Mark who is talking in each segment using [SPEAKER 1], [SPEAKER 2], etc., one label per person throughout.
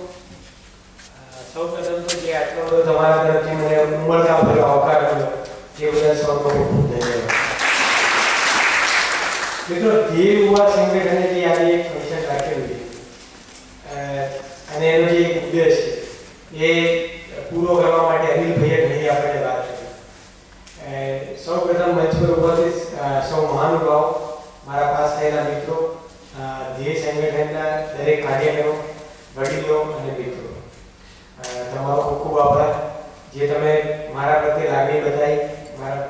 [SPEAKER 1] રાખેલું છે એ પૂરો કરવા માટે અનિલભાઈએ ઘણી આપણે વાત કરી. અ, સૌપ્રથમ મંચ પર ઉપસ્થિત સૌ મહાનુભાવો મારા પાસ થયેલા મિત્રો ધ્યેય સંગઠનના દરેક કાર્યકરો વડીલો અને મિત્રો. તમારો ખૂબ ખૂબ આભાર. જે તમે મારા પ્રત્યે લાગણી બતાવી, મારા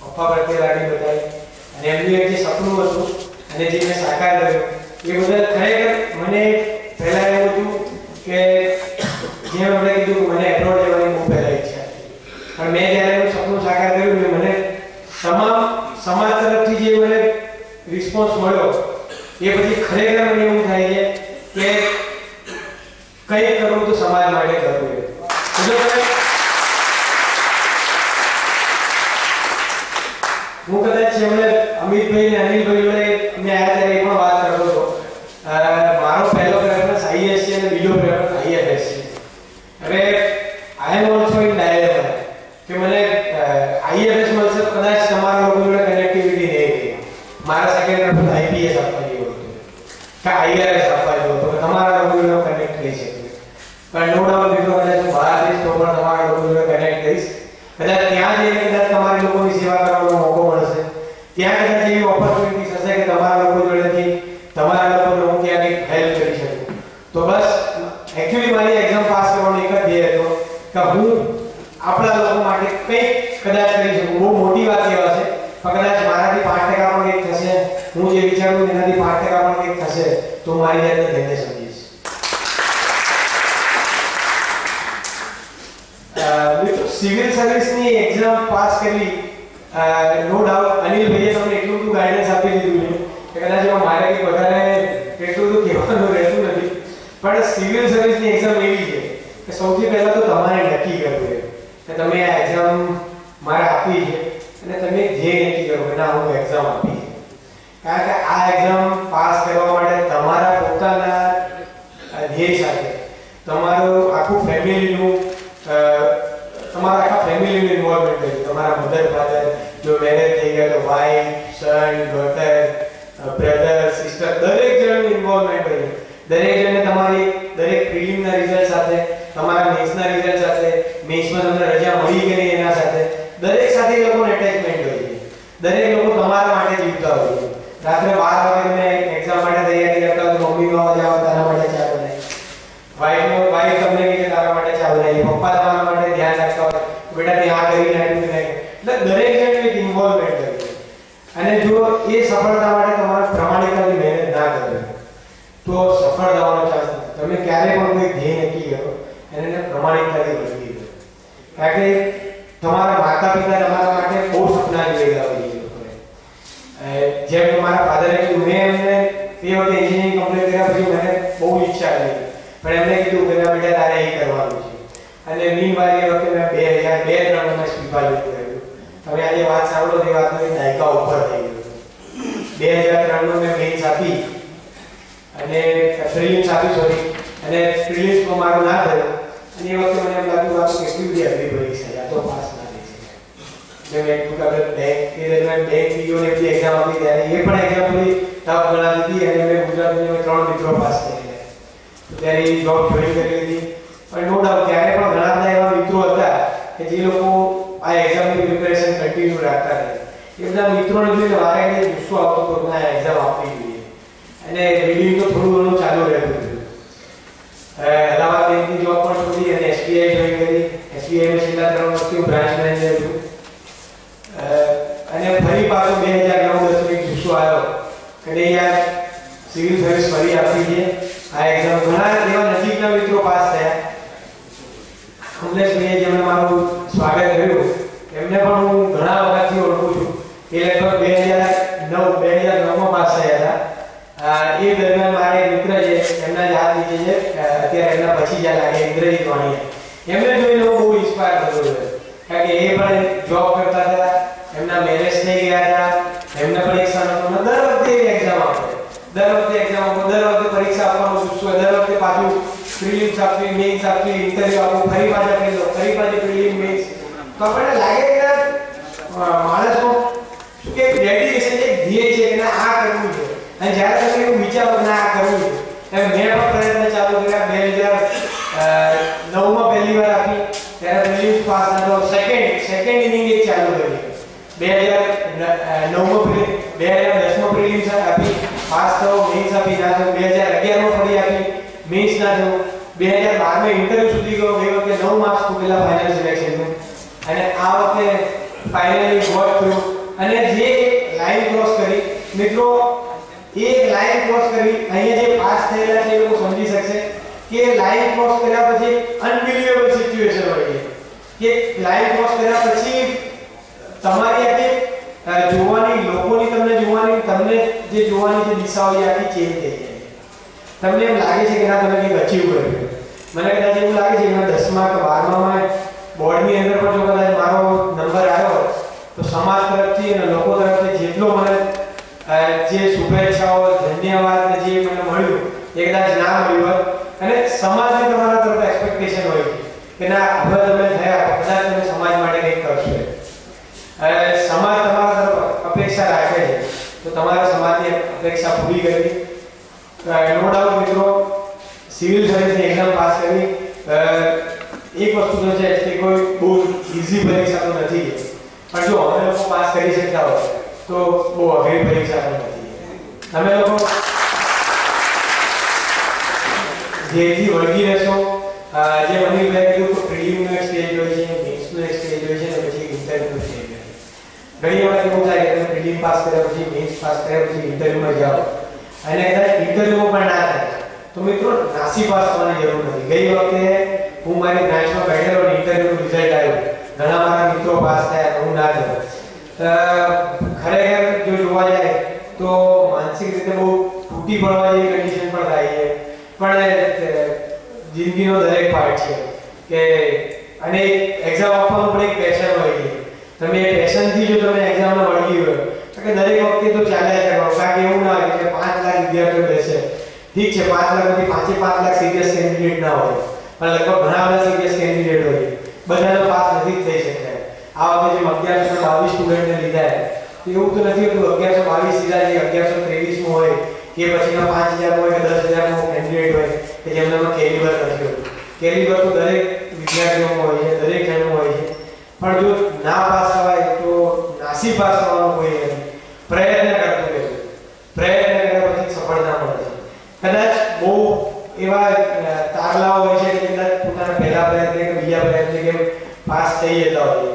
[SPEAKER 1] પપ્પા પ્રત્યે લાગણી બતાવી, અને એમની એક જે સપનું હતું, અને જે મેં સાકાર કર્યું, એ બદલ ખરેખર મને પહેલા એવું હતું કે જે મને કીધું મને એબ્રોડ લેવાની બહુ પહેલાં ઈચ્છા પણ મેં જ્યારે એનું સપનું સાકાર કર્યું ને, મને તમામ સમાજ તરફથી જે મને રિસ્પોન્સ મળ્યો, એ પછી ખરેખર મને એવું થાય છે કે કંઈક કરવું તો સમાજ માટે કરવું એમ. જો તમે હું કદાચ એમને અમિતભાઈ અને અનિલભાઈ જોડે અમે આયા ત્યારે એ પણ વાત કરતો હતો અ, મારો પહેલો પ્રેફરન્સ આઈએસ છે અને બીજો પ્રેફરન્સ આઈએફએસ છે હવે I am also in dilemma કે મને આઈએફએસ મળશે તો કદાચ તમારા લોકો જોડે કનેક્ટિવિટી નહીં રહે મારા સેકન્ડ પ્રેફરન્સ આઈપીએસ આપવા જેવું હતું કે આઈઆરએસ આપવા જેવું હતું કે તમારા લોકો જોડે કનેક્ટ થઈ શકે પણ નો ડાઉટ મિત્રો કદાચ હું બહાર જઈશ તો પણ તમારા લોકો જોડે કનેક્ટ થઈશ કદાચ ત્યાં જઈને કદાચ તમારા લોકોની સેવા કરવાનો મોકો મળશે ત્યાં કદાચ એવી ઓપોર્ચ્યુનિટી હશે કે તમારા લોકો જોડેથી તમારા લોકોને હું ત્યાં કંઈક હેલ્પ કરી શકું તો બસ એકચ્યુઅલી મારી એક્ઝામ પાસ કરવાનો એક જ ધ્યેય હતો કે હું આપણા લોકો માટે કંઈક કદાચ કરી શકું. બહુ મોટી વાત કહેવાશે પણ કદાચ મારાથી પાંચ ટકા પણ કંઈક થશે, હું જે વિચારું એનાથી પાંચ ટકા પણ કંઈક થશે, તો મારી જાતને ધન્ય સમજીશ. સિવિલ સર્વિસની એક્ઝામ પાસ કરી નો ડાઉટ અનિલભાઈએ તમને એટલું બધું ગાઈડન્સ આપી દીધું છે કે કદાચ મારે કંઈક વધારે એટલું બધું કહેવાનું રહેતું નથી પણ સિવિલ સર્વિસની એક્ઝામ એવી છે કે સૌથી પહેલાં તો તમારે નક્કી કરવું છે કે તમે આ એક્ઝામ મારે આપવી છે અને તમે જે નક્કી કરો કે ના હું એક્ઝામ આપી છે કારણ કે આ એક્ઝામ પાસ કરવા માટે તમારા પોતાના ધ્યેય સાથે, તમારું આખું ફેમિલીનું તમારા આખા ફેમિલીનું ઇન્વોલ્વમેન્ટ થયું તમારા મધર ફાધર જો મેરેજ થઈ ગયા તો wife son daughter brother sister દરેક જણનું ઇન્વોલ્વમેન્ટ થયું દરેક જણને તમારી દરેક પ્રિલિમના રિઝલ્ટ સાથે, તમારા મેન્સના રિઝલ્ટ સાથે મેન્સમાં તમને રજા મળી કે નહીં એના સાથે, દરેક સાથે એ લોકોને અટેચમેન્ટ હોય છે. દરેક લોકો તમારા માટે જીવતા હોય છે. રાત્રે બાર વાગે તમે એક્ઝામ માટે તૈયારી કરતા હોય તો બાબા જાવ તારા માટે ચા બનાવી. વાઈફનો વાઈફ તમને કહે તારા માટે ચા બનાવી. પપ્પા તમારા માટે ધ્યાન રાખતા હોય. બેટા તે આ કરી નાખ્યું એટલે દરેક જણ એક ઇન્વોલ્વમેન્ટ હોય અને જો એ સફળતા માટે તમારે પ્રમાણિકતાની મહેનત ના કરે તો સફળ થવાનો ચાન્સ નથી. તમે ક્યારે પણ કોઈ ધ્યેય નક્કી કરો એને પ્રમાણિકતાથી વળગી દો. કારણ કે તમારા માતા પિતા તમારા માટે બહુ સપના જોયેલા હોય છે એ લોકોએ. અ, જેમ કે મારા ફાધરે કીધું મેં એમને તે વખતે એન્જિનિયરિંગ કમ્પ્લીટ કર્યા પછી મને બહુ ઈચ્છા હતી પણ એમને કીધું કે ના બેટા તારે એ કરવાનું છે. અને મીન એ વખતે મેં બે હજાર બે ત્રણમાં સ્પીપા જોઈન કર્યું. હવે આજે વાત સાંભળો તે વાત નથી દાયકા ઉપર થઈ ગયું. બે હજાર ત્રણમાં મેં મેઇન્સ આપી અને પ્રિલિમ્સ આપી સોરી અને પ્રિલિમ્સમાં મારું ના થયું. અને એ વખતે મને એમ લાગ્યું આ કેટલી બધી પરીક્ષા આ તો પાસ ના થઈ શકે મેં કીધું કે બેંક એ દરમિયાન બેંક પીઓને બધી એક્ઝામ આપી ત્યારે એ પણ એક્ઝામ થોડી ટફ ગણા હતી અને મેં ગુજરાતની ત્રણ મિત્રો પાસ થઈ ગયા ત્યારે એ જોબ જોઈન કરી લીધી. પણ નો ડાઉટ ત્યારે પણ ઘણા બધા એવા મિત્રો હતા કે જે લોકો આ એક્ઝામની પ્રિપેરેશન કન્ટિન્યુ રાખતા હતા એ બધા મિત્રોને જોઈને વારે ઘડીએ ગુસ્સો આવતો હતો કે ના એક્ઝામ આપવી જોઈએ અને રીડિંગ તો થોડું ઘણું ચાલુ રહેતું હતું અ, અલ્હાબાદ બેંકની જોબ પણ છોડી અને એસબીઆઈ જોઈન કરી એસબીઆઈમાં છેલ્લા ત્રણ વર્ષથી હું બ્રાન્ચ મેનેજર છું અ, અને ફરી પાછો બે હજાર નવ દસમાં એક જુસ્સો આવ્યો કે નહીં યાર સિવિલ સર્વિસ ફરી આપી છે. આ એક્ઝામ ઘણા એવા નજીકના મિત્રો પાસ થયા. કમલેશભાઈએ જેમણે મારું સ્વાગત કર્યું, એમને પણ હું ઘણા વખતથી ઓળખું છું. એ લગભગ બે હજાર નવ, બે હજાર નવમાં પાસ થયા હતા. એ દરમિયાન મારા એક મિત્ર છે, એમના જ હાથ છે. અત્યારે એમના પછી જ્યાં લાગે, ઇન્દ્રજીત વાણીયા એમને જોઈને હું બહુ ઇન્સ્પાયર થતો હતો કારણ કે એ પણ જોબ કરતા હતા એમના મેરેજ થઈ ગયા હતા એમને પણ એક સન હતો અને દર વખતે એક્ઝામ આપે દર વખતે એક્ઝામ આપો દર વખતે પરીક્ષા આપવાનો જુસ્સો દર વખતે પાછું પ્રિલિમ્સ આપવી મેન્સ આપવી ઇન્ટરવ્યુ આપવું ફરી પાછા કરી લો ફરી પાછી પ્રિલિમ મેન્સ તો આપણને લાગે કે માણસનો શું કે ડેડિકેશન છે ધ્યેય છે કે આ કરવું છે. અને જ્યારે તમે એવું વિચારો કે આ કરવું છે એમ મેં પણ પ્રયત્ન ચાલુ કર્યા. બે હજાર નવમાં પહેલી વાર આપી. ત્યારે પ્રિલિમ્સ પાસ થતો સેકન્ડ સેકન્ડ ઇનિંગ એક ચાલુ કરી. બે હજાર નવમાં પ્રિલિમ બે હજાર દસમાં પ્રિલિમ્સ આપી. પાસ થયો મેઇન્સ આપી. ના થયો બે હજાર અગિયારમાં ફરી આપી. મેઇન્સ ના થયો. બે હજાર બારમાં ઇન્ટરવ્યુ સુધી ગયો ગઈ વખતે નવ માર્ક્સ ખૂટેલા ફાઇનલ સિલેક્શનનું અને આ વખતે ફાઇનલી ગોટ થયો. અને જે લાઈન ક્રોસ કરી, મિત્રો, એ લાઈન ક્રોસ કરી અહીંયા જે પાસ થયેલા છે એ લોકો સમજી શકશે કે લાઈન ક્રોસ કર્યા પછી અનબિલીવેબલ સિચ્યુએશન હોય છે. કે લાઈન ક્રોસ કર્યા પછી તમારી આખી જોવાની, લોકોની તમને જોવાની, તમને જે જોવાની જે દિશા હોય આખી ચેન્જ થઈ જાય. તમને એમ લાગે છે કે ના, તમે કંઈક અચીવ કર્યું. મને કદાચ એવું લાગે છે કે દસમા કે બારમામાં બોર્ડની અંદર પણ જો કદાચ મારો નંબર આવ્યો, તો સમાજ તરફથી અને લોકો તરફથી જેટલો મને જે શુભેચ્છાઓ, ધન્યવાદ જે મને મળ્યું, એ કદાચ ના મળ્યું હોય. અને સમાજની તમારા તરફ એક્સપેક્ટેશન હોય કે ના, હવે તમે થયા, કદાચ તમે સમાજ માટે કંઈક કરશો. સમાજ તમારા તરફ અપેક્ષા રાખે છે. તો તમારા સમાજની અપેક્ષા પૂરી કરવી નો ડાઉટ મિત્રો સિવિલ સર્વિસની એક્ઝામ પાસ કરવી અ, એક વસ્તુ તો છે કે કોઈ બહુ ઇઝી પરીક્ષા તો નથી પણ જો અમે લોકો પાસ કરી શકતા હોય તો બહુ અઘરી પરીક્ષા પણ નથી તમે લોકો જેથી વળગી રહેશો અ, જે મનીભાઈ કીધું કે પ્રિલિમનો એક સ્ટેજ હોય છે મેન્સનો એક સ્ટેજ હોય છે અને પછી ઇન્ટરવ્યુનો સ્ટેજ હોય છે ઘણી વાર એવું થાય કે તમે પ્રિલિમ પાસ કર્યા પછી મેન્સ પાસ કર્યા પછી ઇન્ટરવ્યુમાં જાઓ અને કદાચ ઇન્ટરવ્યુ પણ ના થાય. તો મિત્રો નાસી પાસ થવાની જરૂર નથી. ગઈ વખતે હું મારી બ્રાન્ચમાં બેઠેલો અને ઇન્ટરવ્યુનું રિઝલ્ટ આવ્યું. ઘણા મારા મિત્રો પાસ થયા હું ના થયો. ખરેખર જો જોવા જાય તો માનસિક રીતે બહુ તૂટી પડવા જેવી કન્ડિશન પણ થાય છે. પણ જિંદગીનો દરેક પાર્ટ છે કે અને એક્ઝામ આપવાનું પણ એક પેશન હોય છે. તમે પેશનથી જો તમે એક્ઝામમાં વળગી હોય, તો કે દરેક વખતે તો ચાલ્યા કરવાનું કારણ કે એવું ના હોય કે પાંચ લાખ વિદ્યાર્થીઓ બેસે ઠીક છે પાંચ લાખમાંથી પાંચે પાંચ લાખ સિરિયસ કેન્ડિડેટ ના હોય. પણ લગભગ ઘણા બધા સિરિયસ કેન્ડિડેટ હોય. બધાનો પાસ નથી થઈ શકતા. આ વખતે જેમ અગિયારસો બાવીસ સ્ટુડન્ટને લીધા તો એવું તો નથી હોતું, અગિયારસો બાવીસ લીધા જે અગિયારસો ત્રેવીસમાં હોય, કે પછીના પાંચ હજાર હોય કે દસ હજારનો કેન્ડિડેટ હોય, કે જેમનામાં કેલિબર નથી હોતું. કેલિબર તો દરેક વિદ્યાર્થીઓમાં હોય છે, દરેક જણમાં હોય છે. પણ જો ના પાસ થવાય, તો નાસી પાસ થવાનો નથી પ્રયત્ન કરતું રહેવું પ્રયત્ન કર્યા પછી સફળતા મળે છે કદાચ બહુ એવા તારલાઓ હોય છે કે કદાચ પોતાના પહેલા પ્રયત્ને કે બીજા પ્રયત્ને કે પાસ થઈ જતા હોય.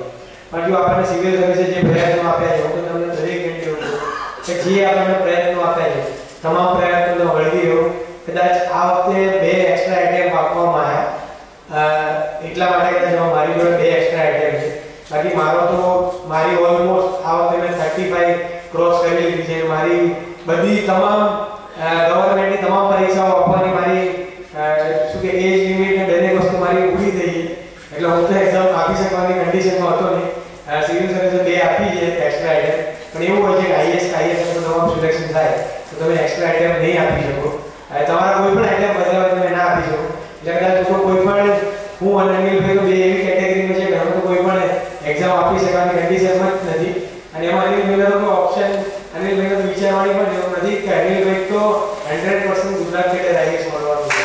[SPEAKER 1] પણ જો આપણને સિવિલ સર્વિસે જે પ્રયત્નો આપ્યા છે તો તમને દરેક કહું કે જે આપણને પ્રયત્નો આપ્યા છે, તમામ પ્રયત્નોને વળગી રહ્યો કદાચ આ વખતે બે એક્સ્ટ્રા એટેમ્પ આપવામાં આવ્યા. એટલા માટે કદાચ એમાં મારી જોડે બે એક્સ્ટ્રા એટેમ્પ છે. બાકી મારો તો, મારી ઓલમોસ્ટ આ વખતે મેં થર્ટી ફાઈવ ક્રોસ કરી લીધી છે. મારી બધી તમામ ગવર્મેન્ટની તમામ પરીક્ષાઓ આપવાની મારી એટલે હું તો એક્ઝામ આપી શકવાની કન્ડિશનમાં હતો નહીં. સિવિલ સર્વિસ બે આપી છે એક્સ્ટ્રા આઈટમ પણ એવું હોય છે કે આઈએસ આઈએસ તમારું સિલેક્શન થાય, તો તમે એક્સ્ટ્રા આઈટમ નહીં આપી શકો. તમારા કોઈ પણ આઈટમ બદલાવા તમે ના આપી શકો. એટલે કદાચ કોઈ પણ હું અને અનિલભાઈ તો બે એવી કેટેગરીમાં છે કે અમે તો કોઈ પણ એક્ઝામ આપી શકવાની કન્ડિશનમાં જ નથી અને એમાં અનિલભાઈનો તો કોઈ ઓપ્શન અનિલભાઈનો તો વિચારવાની પણ જરૂર નથી કે અનિલભાઈ તો hundred percent Gujarat category IAS મળવાનું છે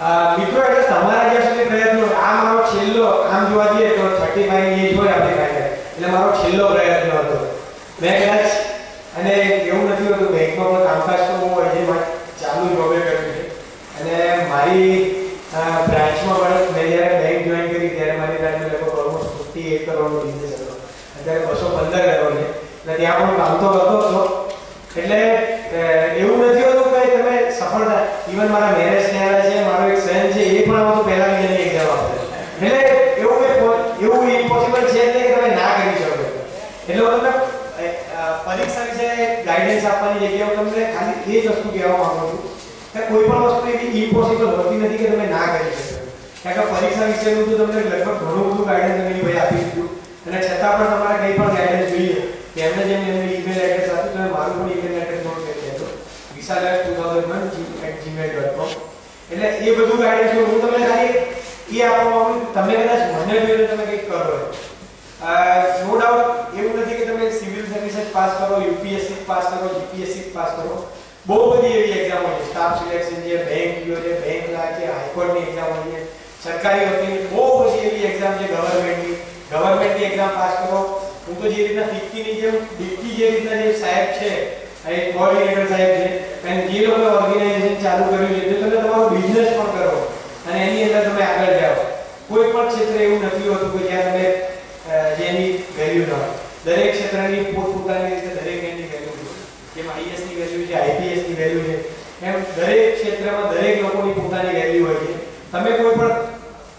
[SPEAKER 1] અ, મિત્રો એટલે તમારા જ્યાં સુધી પ્રયત્નો આ મારો છેલ્લો આમ જોવા જઈએ તો થર્ટી ફાઈવ એજ હોય આપણી પાસે એટલે મારો છેલ્લો પ્રયત્ન હતો મેં કદાચ અને એવું નથી હોતું બેંકમાં પણ કામકાજ તો બહુ હોય છે મારે ચાલુ જોબે કર્યું છે અને મારી અ, બ્રાન્ચમાં પણ મેં જ્યારે બેંક જોઈન કરી ત્યારે મારી બ્રાન્ચમાં લગભગ ઓલમોસ્ટ ફિફ્ટી એટ કરોડનો બિઝનેસ હતો અત્યારે બસો પંદર કરોડ છે અને ત્યાં પણ કામ તો કરતો હતો એટલે અ, એવું નથી હોતું કે તમે સફળતા ઇવન મારા મેરેજ થયેલા છે મારો એક સન છે એ પણ આમાં તો પહેલા બીજાની એક્ઝામ આપે એટલે એવું કંઈ પો- એવું ઇમ્પોસિબલ છે જ નહીં કે તમે ના કરી શકો એટલે મતલબ પરીક્ષા વિશે ગાઈડન્સ આપવાની જગ્યાએ હું તમને ખાલી એ જ વસ્તુ કહેવા માંગુ છું કે કોઈ પણ વસ્તુ એવી ઇમ્પોસિબલ હોતી નથી કે તમે ના કરી શકો. કારણ કે પરીક્ષા વિશેનું તો તમને લગભગ ઘણું બધું ગાઈડન્સ તમે ભાઈ આપી દીધું. અને છતાં પણ તમારે કંઈ પણ ગાઈડન્સ જોઈએ. એમને જેમ એમને ઈમેલ એડ્રેસ આપ્યું તમે મારું પણ ઈમેલ એડ્રેસ નોટ કરી લેજો visalas2001@gmail.com એટલે એ બધું ગાઈડન્સ હું તમને ખાલી એ આપવા માંગુ તમે કદાચ મને જોઈને તમે કંઈક કરો નો ડાઉટ સિવિલ પાસ કરો યુપીએસસી પાસ કરો જીપીએસસી પાસ કરો. બહુ બધી એવી એક્ઝામ હોય છે. સ્ટાફ સિલેક્શન છે બેંક છે બેંક લા છે હાઈકોર્ટની એક્ઝામ છે. સરકારી વકીલની બહુ બધી એવી એક્ઝામ છે ગવર્મેન્ટની ગવર્મેન્ટની એક્ઝામ પાસ કરો. હું તો જે રીતના ફિક્કીની જેમ ડિક્કી જે રીતના જે સાહેબ છે એક કોઓર્ડિનેટર સાહેબ છે, અને જે લોકો ઓર્ગેનાઇઝેશન ચાલુ કર્યું છે તો તમે તમારો બિઝનેસ પણ કરો અને એની અંદર તમે આગળ જાઓ. કોઈ પણ ક્ષેત્રે એવું નથી હોતું કે જ્યાં તમે જેની વેલ્યુ ન હોય. દરેક ક્ષેત્રની પોતપોતાની રીતે દરેક એની વેલ્યુ છે જેમ આઈએસની વેલ્યુ છે આઈપીએસની વેલ્યુ છે, એમ દરેક ક્ષેત્રમાં દરેક લોકોની પોતાની વેલ્યુ હોય છે. તમે કોઈ પણ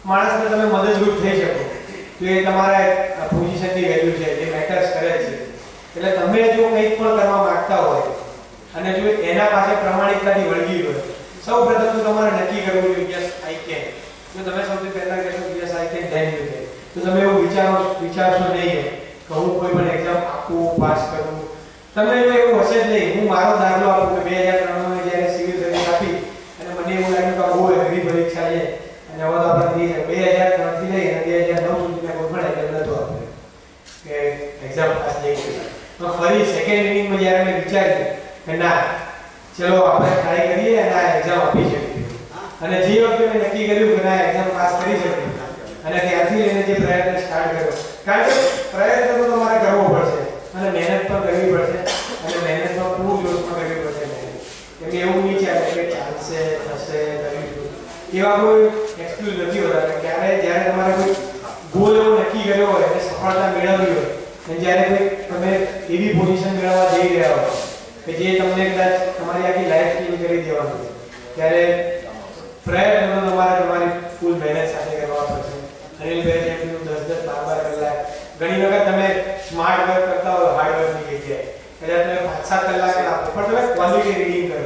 [SPEAKER 1] માણસને તમે મદદરૂપ થઈ શકો, તો એ તમારા પોઝિશનની વેલ્યુ છે, જે મેટર્સ કરે છે. એટલે તમે જો કંઈક પણ કરવા માંગતા હોય, અને જો એના પાસે પ્રમાણિકતાની વળગી હોય સૌ પ્રથમ તો તમારે નક્કી કરવું જોઈએ યસ આઈ કેન જો તમે સૌથી પહેલા કહેશો yes I can then you can તો તમે એવું વિચારો વિચારશો નહીં કે હું કોઈ પણ એક્ઝામ આપું પાસ કરું. તમે જો એવું હશે જ નહીં. હું મારો દાખલો આપું કે બે હજાર ત્રણમાં જ્યારે સિવિલ સર્વિસ આપી અને મને એવું લાગ્યું કે બહુ હેવી પરીક્ષા છે. અને હવે તો આપણે બે હજાર ત્રણથી લઈ અને બે હજાર નવ સુધીના કોઈ પણ એક્ઝામ નહોતો આપ્યો કે એક્ઝામ પાસ થઈ કરી તો ફરી સેકન્ડ ઇનિંગમાં જ્યારે મેં વિચાર્યું કે ના, ચલો આપણે ટ્રાય કરીએ અને આ એક્ઝામ આપી શકીએ. અને જે વખતે મેં નક્કી કર્યું કે ના એક્ઝામ પાસ કરી શકીએ. અને ત્યાંથી લઈને જે પ્રયત્ન સ્ટાર્ટ કર્યો કારણ કે પ્રયત્ન તો તમારે કરવો પડશે અને મહેનત પણ કરવી પડશે અને મહેનતમાં પૂરું જોશમાં કરવી પડશે મહેનત. કેમ કે એવું નહીં ચાલે કે ચાલશે, થશે કરીશું એવા કોઈ એક્સક્યુઝ નથી હોતા. કે ક્યારે જ્યારે તમારે કોઈ ગોલ એવો નક્કી કર્યો હોય અને સફળતા મેળવવી હોય, અને જ્યારે કોઈ તમે એવી પોઝિશન મેળવવા જઈ રહ્યા હો કે જે તમને કદાચ તમારી આખી લાઈફ ચેન્જ કરી દેવાનું છે, ત્યારે પ્રયત્ન તો તમારે તમારી ફૂલ મહેનત સાથે કરવા પડશે. અનિલભાઈ જેમ દસ બાર બાર કલાક ઘણી વખત તમે સ્માર્ટ વર્ક કરતા હોય હાર્ડ વર્ક નીકળી જાય કદાચ તમે પાંચ સાત કલાક આપો પણ તમે ક્વોલિટી રીડિંગ કરો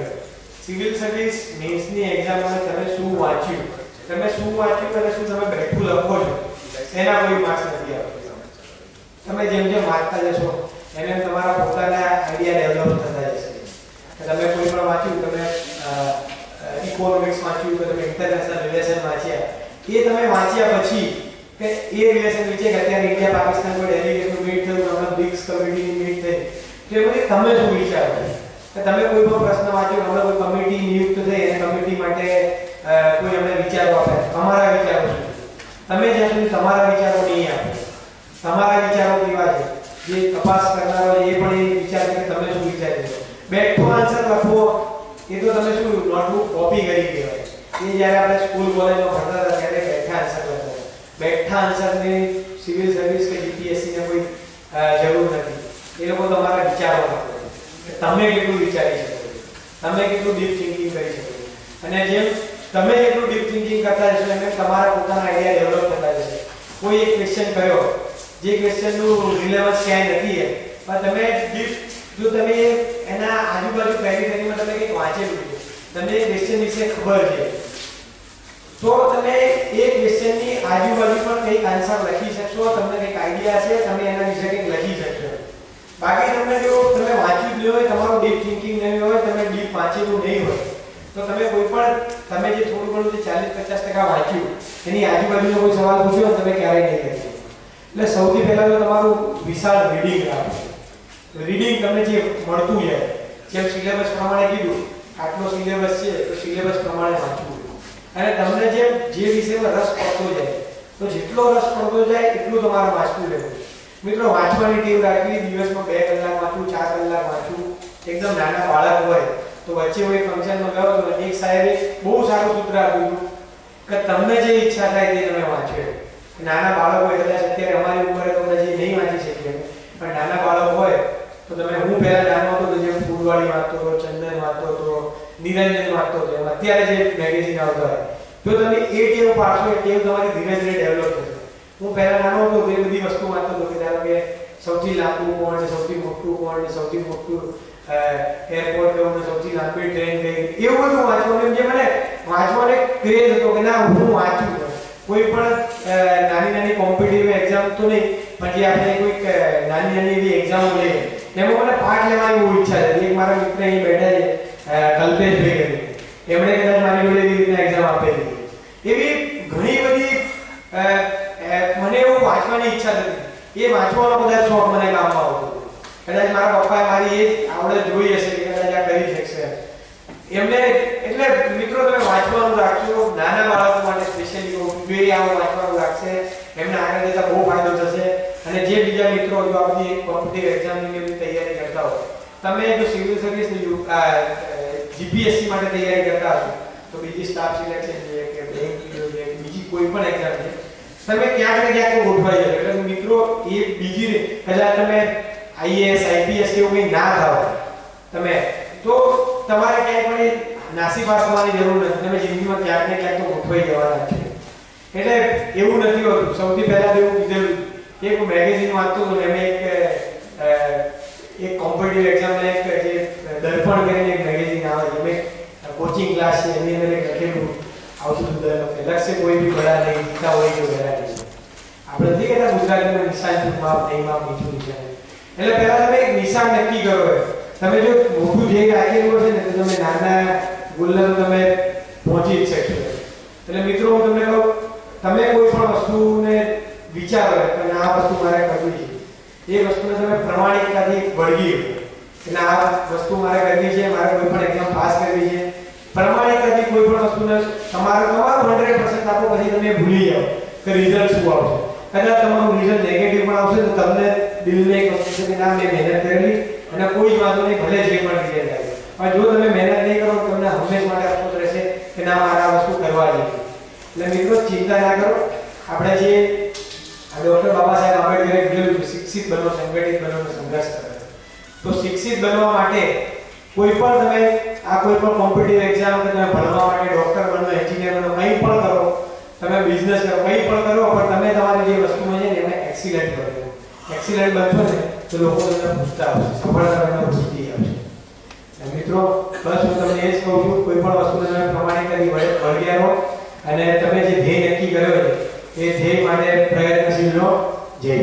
[SPEAKER 1] સિવિલ સર્વિસ મેન્સની એક્ઝામમાં તમે શું વાંચ્યું? તમે શું વાંચ્યું અને શું તમે બેઠું લખો છો? એના કોઈ માર્ક્સ નથી આપતો તમે જેમ જેમ વાંચતા જશો, એમ એમ તમારા પોતાના આઈડિયા ડેવલપ થતા જશે. તમે કોઈ પણ વાંચ્યું, તમે ઇકોનોમિક્સ વાંચ્યું, કે તમે ઇન્ટરનેશનલ રિલેશન વાંચ્યા, એ તમે વાંચ્યા પછી કે એ રિલેશન વિશે કે અત્યારે ઇન્ડિયા પાકિસ્તાન કોઈ ડેલિગેટનું મીટ થયું હમણાં બ્રિક્સ કમિટીની મીટ થઈ તો એ બધી તમે શું વિચારો કે તમે કોઈ પણ પ્રશ્ન વાંચ્યો હમણાં કોઈ કમિટી નિયુક્ત થઈ અને કમિટી માટે અ, કોઈ અમને વિચારો આપે તમારા વિચારો શું તમે જ્યાં સુધી તમારા વિચારો નહીં આપો તમારા વિચારો કેવા છે જે તપાસ કરનારો છે એ પણ એ વિચાર છે કે તમે શું વિચારી છો બેઠો આન્સર લખવો એ તો તમે શું નોટબુક કોપી કરી કહેવાય એ જ્યારે આપણે સ્કૂલ કોલેજમાં ભણતા હતા ત્યારે બેઠા આન્સર લખતા હતા. બેઠા આન્સરની સિવિલ સર્વિસ કે જીપીએસસી ને કોઈ જરૂર નથી. એ લોકો તમારા વિચારવા માટે તમે કેટલું વિચારી શકો તમે કેટલું ડીપ થિંકિંગ કરી શકો અને જેમ તમે એટલું ડીપ થિંકિંગ કરતા જશો, એમ તમારા પોતાના આઈડિયા ડેવલપ થતા જશે. કોઈ એક ક્વેશ્ચન કયો જે ક્વેશ્ચનનું રિલેવન્સ ક્યાંય નથી પણ તમે ડીપ જો તમે એના આજુબાજુ પેરીફેરીમાં તમે કંઈક વાંચેલું છે, તમને ક્વેશ્ચન વિશે ખબર છે. તો તમે એ ક્વેશ્ચનની આજુબાજુ પણ કંઈક આન્સર લખી શકશો, તમને કંઈક આઈડિયા છે, તમે એના વિશે કંઈક લખી શકશો. બાકી તમને જો તમે વાંચી જ હોય, તમારું ડીપ થિંકિંગ નહીં હોય, તમે ડીપ વાંચેલું નહીં હોય, તો તમે કોઈ પણ, તમે જે થોડું ઘણું જે ચાલીસ પચાસ ટકા વાંચ્યું, એની આજુબાજુનો કોઈ સવાલ પૂછ્યો તમે ક્યારેય નહીં કરી એટલે સૌથી પહેલાં તો તમારું વિશાળ રીડિંગ રાખો. રીડિંગ તમને જે મળતું જાય જેમ સિલેબસ પ્રમાણે કીધું, આટલો સિલેબસ છે, તો સિલેબસ પ્રમાણે વાંચવું. અને તમને જેમ જે વિષયમાં રસ પડતો જાય, તો જેટલો રસ પડતો જાય, એટલું તમારે વાંચતું રહેવું મિત્રો, વાંચવાની ટેવ રાખવી, દિવસમાં બે કલાક વાંચું, ચાર કલાક વાંચું. એકદમ નાના બાળક હોય, તો વચ્ચે હું એક ફંક્શનમાં ગયો તો એક સાહેબે બહુ સારું સૂત્ર આપ્યું કે તમને જે ઈચ્છા થાય તે તમે વાંચો. નાના બાળક હોય, કદાચ અત્યારે અમારી ઉંમરે તો જે નહીં વાંચી શકીએ પણ નાના બાળક હોય, તો તમે હું પહેલા નાનો હતો, તો હતો ચંદન વાંચતો હતો નિરંજન વાંચતો હતો અત્યારે જે મેગેઝિન આવતા હોય. જો તમે એ ટેવ પાડશો એ ટેવ તમારી ધીરે ધીરે ડેવલપ થશે. હું પહેલા નાનો હતો એ બધી વસ્તુ વાંચતો હતો કે ધારો કે સૌથી લાંબુ કોણ છે, સૌથી મોટું કોણ છે, સૌથી મોટું એરપોર્ટ કયું ને સૌથી લાંબી ટ્રેન કઈ એવું બધું વાંચવાનું જે મને વાંચવાનો ક્રેઝ હતો કે ના, હું વાંચું. કોઈ પણ નાની નાની કોમ્પિટિટિવ એક્ઝામ તો નહીં, પણ જે આપણે કોઈક નાની નાની એવી એક્ઝામો લઈએ, એમાં મને પાર્ટ લેવાની બહુ ઈચ્છા છે. એક મારા મિત્ર અહીં બેઠા છે. કલ્પેશભાઈ કરી એમણે કદાચ મારી જોડે એવી રીતના એક્ઝામ આપેલી એવી ઘણી બધી મને એવું વાંચવાની ઈચ્છા થતી. એ વાંચવાનો કદાચ શોખ મને કામમાં આવતો કદાચ મારા પપ્પાએ મારી એ આવડે જોઈ હશે કે કદાચ આ કરી શકશે. એમને એટલે મિત્રો તમે વાંચવાનું રાખજો. નાના બાળકો માટે સ્પેશિયલી બે આવો વાંચવાનું રાખશે. એમને આગળ જતા બહુ ફાયદો થશે. અને જે બીજા મિત્રો જો આ બધી કોમ્પિટિટિવ એક્ઝામની તૈયારી કરતા હોય, તમે જો સિવિલ સર્વિસની જીપીએસસી માટે તૈયારી કરતા હશો, તો બીજી સ્ટાફ સિલેક્શન છે, કે બેંક છે કે બીજી કોઈ પણ એક્ઝામ છે, તમે ક્યાંક ને ક્યાંક ગોઠવાઈ જાય એટલે મિત્રો, એ બીજી કદાચ તમે આઈએએસ આઈપીએસ કે એવું કંઈ ના થાવ, તમે, તો તમારે ક્યાંય પણ નાસી પાસ થવાની જરૂર નથી. તમે જિંદગીમાં ક્યાંક ને ક્યાંક તો ગોઠવાઈ જવાના છે. એટલે એવું નથી હોતું. સૌથી પહેલા તો એવું કીધેલું એક મેગેઝિન વાંચતો હતો ને એક એક કોમ્પિટિટિવ એક્ઝામ એક જે દર્પણ કરીને એક મેગેઝિન આવે છે એમાં કોચિંગ ક્લાસ છે, એની અંદર એક લખેલું આવતું હતું દર લક્ષ્ય કોઈ બી બડા નહીં, જીતા હોય તો બડા નહીં. આપણે નથી કહેતા ગુજરાતીમાં નિશાન માપ નહીં માપ નીચું છે એટલે પહેલા તમે એક નિશાન નક્કી કરો તમે જો મોટું ધ્યેય રાખેલું હશે ને, તો તમે નાના ગોલને તમે પહોંચી જ શકશો. એટલે મિત્રો, હું તમને કહું, તમે કોઈ પણ વસ્તુને વિચારો કે આ વસ્તુ મારે કરવી છે. એ વસ્તુને તમે પ્રમાણિકતાથી વળગી એટલે આ વસ્તુ મારે કરવી છે, મારે કોઈ પણ એક્ઝામ પાસ કરવી છે કોઈ તમારે તમારું તમારું હંડ્રેડ પર્સન્ટ આપો, પછી તમે ભૂલી જાઓ કે રિઝલ્ટ શું આવશે. કદાચ તમારું રિઝલ્ટ નેગેટિવ પણ આવશે તો તમને દિલને એક વસ્તુ છે કે ના, મેં મહેનત કરેલી અને કોઈ વાંધો નહીં, ભલે જે પણ રિઝલ્ટ આવે પણ જો તમે મહેનત નહીં કરો તમને હંમેશ માટે અફસોસ રહેશે કે ના, મારે આ વસ્તુ કરવા જોઈએ એટલે મિત્રો, ચિંતા ના કરો. આપણે જે ડૉક્ટર બાબા સાહેબ આંબેડકરે કીધેલું શિક્ષિત બનો, સંગઠિત બનો સંઘર્ષ કરો. તો શિક્ષિત બનવા માટે કોઈ પણ તમે, આ કોઈ પણ કોમ્પિટિટિવ એક્ઝામ કે તમે ભણવા માટે ડોક્ટર બનો એન્જિનિયર બનો કંઈ પણ કરો તમે બિઝનેસ કરો કંઈ પણ કરો, પણ તમે તમારી જે વસ્તુમાં છે ને એને એક્સિલન્ટ બનો એક્સિલન્ટ બનશો ને, તો લોકો તમને પૂછતા આવશે સફળતા તમને પૂછતી આવશે. મિત્રો, બસ હું તમને એ જ કહું છું, કોઈ પણ વસ્તુને તમે પ્રમાણિકતાથી વળ- વળગ્યા રહો અને તમે જે ધ્યેય નક્કી કર્યો છે, એ ધ્યેય માટે પ્રયત્નશીલ રહો. જય